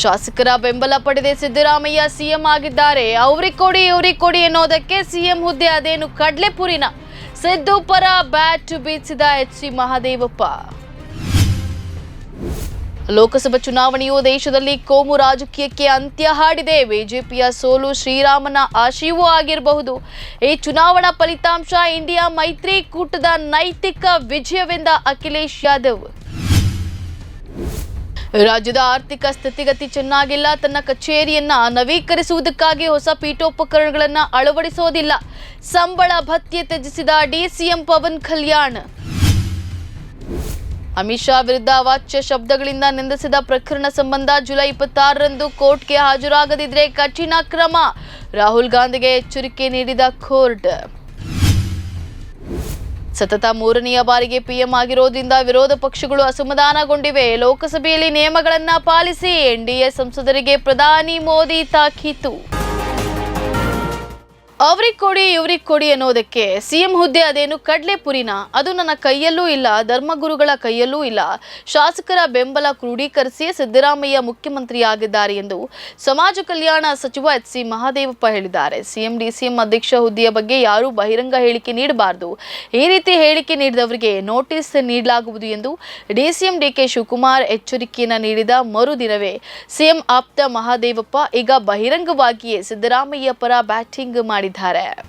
ಶಾಸಕರ ಬೆಂಬಲ ಪಡೆದೆ ಸಿದ್ದರಾಮಯ್ಯ ಸಿಎಂ ಆಗಿದ್ದಾರೆ. ಅವ್ರಿಗೆ ಕೊಡಿ, ಇವ್ರಿಗೆ ಕೊಡಿ ಎನ್ನೋದಕ್ಕೆ ಸಿಎಂ ಹುದ್ದೆ ಅದೇನು ಕಡ್ಲೆಪುರಿನ ಸಿದ್ದು ಪರ ಬ್ಯಾಟ್ ಬೀಸಿದ ಎಚ್ ಸಿ ಮಹಾದೇವಪ್ಪ. ಲೋಕಸಭಾ ಚುನಾವಣೆಯು ದೇಶದಲ್ಲಿ ಕೋಮು ರಾಜಕೀಯಕ್ಕೆ ಅಂತ್ಯ ಹಾಡಿದೆ. ಬಿಜೆಪಿಯ ಸೋಲು ಶ್ರೀರಾಮನ ಆಶಯವೂ ಆಗಿರಬಹುದು. ಈ ಚುನಾವಣಾ ಫಲಿತಾಂಶ, ಇಂಡಿಯಾ ಮೈತ್ರಿಕೂಟದ ನೈತಿಕ ವಿಜಯವೆಂದ ಅಖಿಲೇಶ್ ಯಾದವ್. ರಾಜ್ಯದ ಆರ್ಥಿಕ ಸ್ಥಿತಿಗತಿ ಚೆನ್ನಾಗಿಲ್ಲ. ತನ್ನ ಕಚೇರಿಯನ್ನ ನವೀಕರಿಸುವುದಕ್ಕಾಗಿ ಹೊಸ ಪೀಠೋಪಕರಣಗಳನ್ನ ಅಳವಡಿಸೋದಿಲ್ಲ. ಸಂಬಳ ಭತ್ಯೆ ತ್ಯಜಿಸಿದ ಡಿಸಿಎಂ ಪವನ್ ಕಲ್ಯಾಣ್. ಅಮಿತ್ ಶಾ ವಿರುದ್ಧ ಅವಾಚ್ಯ ಶಬ್ದಗಳಿಂದ ನಿಂದಿಸಿದ ಪ್ರಕರಣ ಸಂಬಂಧ ಜುಲೈ ಇಪ್ಪತ್ತಾರರಂದು ಕೋರ್ಟ್ಗೆ ಹಾಜರಾಗದಿದ್ರೆ ಕಠಿಣ ಕ್ರಮ. ರಾಹುಲ್ ಗಾಂಧಿಗೆ ಎಚ್ಚರಿಕೆ ನೀಡಿದ ಕೋರ್ಟ್. ಸತತ ಮೂರನೆಯ ಬಾರಿಗೆ ಪಿಎಂ ಆಗಿರೋದ್ರಿಂದ ವಿರೋಧ ಪಕ್ಷಗಳು ಅಸಮಾಧಾನಗೊಂಡಿವೆ. ಲೋಕಸಭೆಯಲ್ಲಿ ನಿಯಮಗಳನ್ನ ಪಾಲಿಸಿ ಎನ್ಡಿಎ ಸಂಸದರಿಗೆ ಪ್ರಧಾನಿ ಮೋದಿ ತಾಕೀತು. ಅವ್ರಿಗೆ ಕೊಡಿ, ಇವ್ರಿಗೆ ಕೊಡಿ ಅನ್ನೋದಕ್ಕೆ ಸಿಎಂ ಹುದ್ದೆ ಅದೇನು ಕಡಲೆ ಪುರಿನ ಅದು ನನ್ನ ಕೈಯಲ್ಲೂ ಇಲ್ಲ, ಧರ್ಮಗುರುಗಳ ಕೈಯಲ್ಲೂ ಇಲ್ಲ. ಶಾಸಕರ ಬೆಂಬಲ ಕ್ರೋಢೀಕರಿಸಿ ಸಿದ್ದರಾಮಯ್ಯ ಮುಖ್ಯಮಂತ್ರಿಯಾಗಿದ್ದಾರೆ ಎಂದು ಸಮಾಜ ಕಲ್ಯಾಣ ಸಚಿವ ಎಚ್ ಸಿ ಮಹಾದೇವಪ್ಪ ಹೇಳಿದ್ದಾರೆ. ಸಿಎಂ ಡಿಸಿಎಂ ಅಧ್ಯಕ್ಷ ಹುದ್ದೆಯ ಬಗ್ಗೆ ಯಾರೂ ಬಹಿರಂಗ ಹೇಳಿಕೆ ನೀಡಬಾರದು. ಈ ರೀತಿ ಹೇಳಿಕೆ ನೀಡಿದವರಿಗೆ ನೋಟಿಸ್ ನೀಡಲಾಗುವುದು ಎಂದು ಡಿಸಿಎಂ ಡಿಕೆ ಶಿವಕುಮಾರ್ ಎಚ್ಚರಿಕೆಯನ್ನು ನೀಡಿದ ಮರುದಿನವೇ ಸಿಎಂ ಆಪ್ತ ಮಹಾದೇವಪ್ಪ ಈಗ ಬಹಿರಂಗವಾಗಿಯೇ ಸಿದ್ದರಾಮಯ್ಯ ಪರ ಬ್ಯಾಟಿಂಗ್ ಮಾಡಿದ್ದಾರೆ. ધારાયા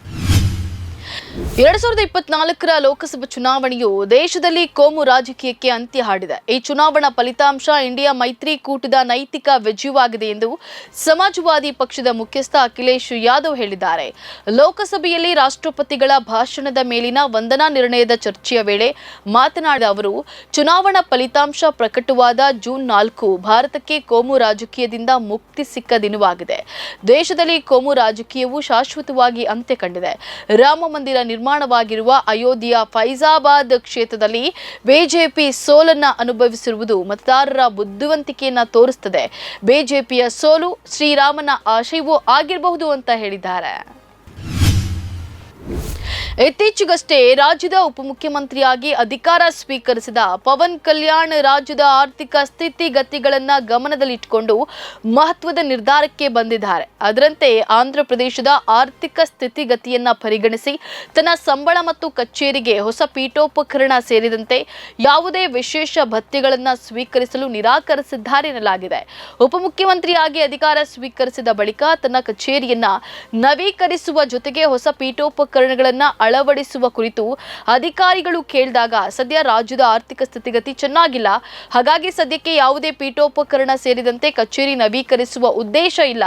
ಎರಡ್ ಸಾವಿರದ ಇಪ್ಪತ್ನಾಲ್ಕರ ಲೋಕಸಭಾ ಚುನಾವಣೆಯು ದೇಶದಲ್ಲಿ ಕೋಮು ರಾಜಕೀಯಕ್ಕೆ ಅಂತ್ಯ ಹಾಡಿದೆ. ಈ ಚುನಾವಣಾ ಫಲಿತಾಂಶ ಇಂಡಿಯಾ ಮೈತ್ರಿಕೂಟದ ನೈತಿಕ ವಿಜಯವಾಗಿದೆ ಎಂದು ಸಮಾಜವಾದಿ ಪಕ್ಷದ ಮುಖ್ಯಸ್ಥ ಅಖಿಲೇಶ್ ಯಾದವ್ ಹೇಳಿದ್ದಾರೆ. ಲೋಕಸಭೆಯಲ್ಲಿ ರಾಷ್ಟ್ರಪತಿಗಳ ಭಾಷಣದ ಮೇಲಿನ ವಂದನಾ ನಿರ್ಣಯದ ಚರ್ಚೆಯ ವೇಳೆ ಮಾತನಾಡಿದ ಅವರು, ಚುನಾವಣಾ ಫಲಿತಾಂಶ ಪ್ರಕಟವಾದ ಜೂನ್ ನಾಲ್ಕು ಭಾರತಕ್ಕೆ ಕೋಮು ರಾಜಕೀಯದಿಂದ ಮುಕ್ತಿ ಸಿಕ್ಕ ದಿನವಾಗಿದೆ. ದೇಶದಲ್ಲಿ ಕೋಮು ರಾಜಕೀಯವು ಶಾಶ್ವತವಾಗಿ ಅಂತ್ಯ ಕಂಡಿದೆ. ರಾಮ ಮಂದಿರ ನಿರ್ಮಾಣವಾಗಿರುವ ಅಯೋಧ್ಯೆಯ ಫೈಜಾಬಾದ್ ಕ್ಷೇತ್ರದಲ್ಲಿ ಬಿಜೆಪಿ ಸೋಲನ್ನ ಅನುಭವಿಸಿರುವುದು ಮತದಾರರ ಬುದ್ಧಿವಂತಿಕೆಯನ್ನ ತೋರಿಸುತ್ತದೆ ಬಿಜೆಪಿಯ ಸೋಲು ಶ್ರೀರಾಮನ ಆಶಯವೂ ಆಗಿರಬಹುದು ಅಂತ ಹೇಳಿದ್ದಾರೆ. ಇತ್ತೀಚೆಗಷ್ಟೇ ರಾಜ್ಯದ ಉಪಮುಖ್ಯಮಂತ್ರಿಯಾಗಿ ಅಧಿಕಾರ ಸ್ವೀಕರಿಸಿದ ಪವನ್ ಕಲ್ಯಾಣ್ ರಾಜ್ಯದ ಆರ್ಥಿಕ ಸ್ಥಿತಿಗತಿಗಳನ್ನ ಗಮನದಲ್ಲಿಟ್ಟುಕೊಂಡು ಮಹತ್ವದ ನಿರ್ಧಾರಕ್ಕೆ ಬಂದಿದ್ದಾರೆ. ಅದರಂತೆ ಆಂಧ್ರ ಪ್ರದೇಶದ ಆರ್ಥಿಕ ಸ್ಥಿತಿಗತಿಯನ್ನ ಪರಿಗಣಿಸಿ ತನ್ನ ಸಂಬಳ ಮತ್ತು ಕಚೇರಿಗೆ ಹೊಸ ಪೀಠೋಪಕರಣ ಸೇರಿದಂತೆ ಯಾವುದೇ ವಿಶೇಷ ಭತ್ಯೆಗಳನ್ನು ಸ್ವೀಕರಿಸಲು ನಿರಾಕರಿಸಿದ್ದಾರೆ ಎನ್ನಲಾಗಿದೆ. ಉಪಮುಖ್ಯಮಂತ್ರಿಯಾಗಿ ಅಧಿಕಾರ ಸ್ವೀಕರಿಸಿದ ಬಳಿಕ ತನ್ನ ಕಚೇರಿಯನ್ನ ನವೀಕರಿಸುವ ಜೊತೆಗೆ ಹೊಸ ಪೀಠೋಪಕರಣಗಳನ್ನ ಅಳವಡಿಸುವ ಕುರಿತು ಅಧಿಕಾರಿಗಳು ಕೇಳಿದಾಗ ಸದ್ಯ ರಾಜ್ಯದ ಆರ್ಥಿಕ ಸ್ಥಿತಿಗತಿ ಚೆನ್ನಾಗಿಲ್ಲ. ಹಾಗಾಗಿ ಸದ್ಯಕ್ಕೆ ಯಾವುದೇ ಪೀಠೋಪಕರಣ ಸೇರಿದಂತೆ ಕಚೇರಿ ನವೀಕರಿಸುವ ಉದ್ದೇಶ ಇಲ್ಲ.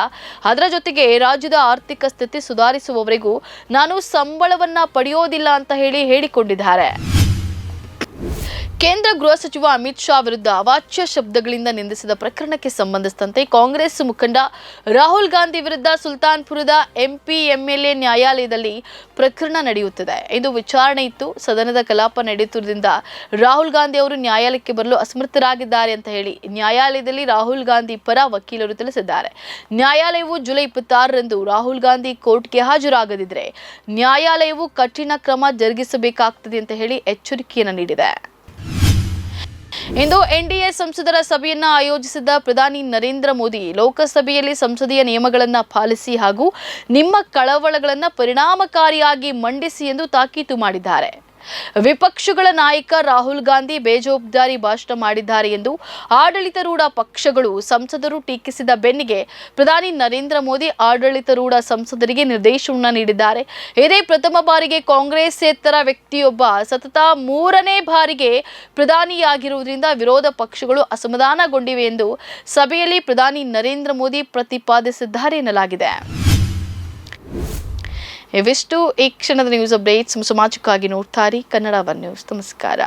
ಅದರ ಜೊತೆಗೆ ರಾಜ್ಯದ ಆರ್ಥಿಕ ಸ್ಥಿತಿ ಸುಧಾರಿಸುವವರೆಗೂ ನಾನು ಸಂಬಳವನ್ನ ಪಡೆಯೋದಿಲ್ಲ ಅಂತ ಹೇಳಿ ಹೇಳಿಕೊಂಡಿದ್ದಾರೆ. ಕೇಂದ್ರ ಗೃಹ ಸಚಿವ ಅಮಿತ್ ಶಾ ವಿರುದ್ಧ ಅವಾಚ್ಯ ಶಬ್ದಗಳಿಂದ ನಿಂದಿಸಿದ ಪ್ರಕರಣಕ್ಕೆ ಸಂಬಂಧಿಸಿದಂತೆ ಕಾಂಗ್ರೆಸ್ ಮುಖಂಡ ರಾಹುಲ್ ಗಾಂಧಿ ವಿರುದ್ಧ ಸುಲ್ತಾನ್ಪುರದ ಎಂಪಿ, ಎಂಎಲ್ಎ ನ್ಯಾಯಾಲಯದಲ್ಲಿ ಪ್ರಕರಣ ನಡೆಯುತ್ತಿದೆ. ಇದು ವಿಚಾರಣೆ ಇತ್ತು. ಸದನದ ಕಲಾಪ ನಡೆಯುತ್ತಿರುವುದರಿಂದ ರಾಹುಲ್ ಗಾಂಧಿ ಅವರು ನ್ಯಾಯಾಲಯಕ್ಕೆ ಬರಲು ಅಸಮರ್ಥರಾಗಿದ್ದಾರೆ ಅಂತ ಹೇಳಿ ನ್ಯಾಯಾಲಯದಲ್ಲಿ ರಾಹುಲ್ ಗಾಂಧಿ ಪರ ವಕೀಲರು ತಿಳಿಸಿದ್ದಾರೆ. ನ್ಯಾಯಾಲಯವು ಜುಲೈ ಇಪ್ಪತ್ತಾರರಂದು ರಾಹುಲ್ ಗಾಂಧಿ ಕೋರ್ಟ್ಗೆ ಹಾಜರಾಗದಿದ್ದರೆ ನ್ಯಾಯಾಲಯವು ಕಠಿಣ ಕ್ರಮ ಜರುಗಿಸಬೇಕಾಗ್ತದೆ ಅಂತ ಹೇಳಿ ಎಚ್ಚರಿಕೆಯನ್ನು ನೀಡಿದೆ. ಇಂದು ಎನ್ಡಿಎ ಸಂಸದರ ಸಭೆಯನ್ನ ಆಯೋಜಿಸಿದ ಪ್ರಧಾನಿ ನರೇಂದ್ರ ಮೋದಿ ಲೋಕಸಭೆಯಲ್ಲಿ ಸಂಸದೀಯ ನಿಯಮಗಳನ್ನು ಪಾಲಿಸಿ ಹಾಗೂ ನಿಮ್ಮ ಕಳವಳಗಳನ್ನು ಪರಿಣಾಮಕಾರಿಯಾಗಿ ಮಂಡಿಸಿ ಎಂದು ತಾಕೀತು ಮಾಡಿದ್ದಾರೆ. ವಿಪಕ್ಷಗಳ ನಾಯಕ ರಾಹುಲ್ ಗಾಂಧಿ ಬೇಜವಾಬ್ದಾರಿ ಭಾಷಣ ಮಾಡಿದ್ದಾರೆ ಎಂದು ಆಡಳಿತಾರೂಢ ಪಕ್ಷಗಳು ಸಂಸದರು ಟೀಕಿಸಿದ ಬೆನ್ನಿಗೆ ಪ್ರಧಾನಿ ನರೇಂದ್ರ ಮೋದಿ ಆಡಳಿತಾರೂಢ ಸಂಸದರಿಗೆ ನಿರ್ದೇಶನ ನೀಡಿದ್ದಾರೆ. ಇದೇ ಪ್ರಥಮ ಬಾರಿಗೆ ಕಾಂಗ್ರೆಸ್ಸೇತರ ವ್ಯಕ್ತಿಯೊಬ್ಬ ಸತತ ಮೂರನೇ ಬಾರಿಗೆ ಪ್ರಧಾನಿಯಾಗಿರುವುದರಿಂದ ವಿರೋಧ ಪಕ್ಷಗಳು ಅಸಮಾಧಾನಗೊಂಡಿವೆ ಎಂದು ಸಭೆಯಲ್ಲಿ ಪ್ರಧಾನಿ ನರೇಂದ್ರ ಮೋದಿ ಪ್ರತಿಪಾದಿಸಿದ್ದಾರೆ ಎನ್ನಲಾಗಿದೆ. ಇವಿಷ್ಟು ಈ ಕ್ಷಣದ ನ್ಯೂಸ್ ಅಪ್ಡೇಟ್ಸ್ ಸಮಾಜಕ್ಕಾಗಿ ನೋಡ್ತಾರೆ ಕನ್ನಡ ಒನ್ ನ್ಯೂಸ್ ನಮಸ್ಕಾರ.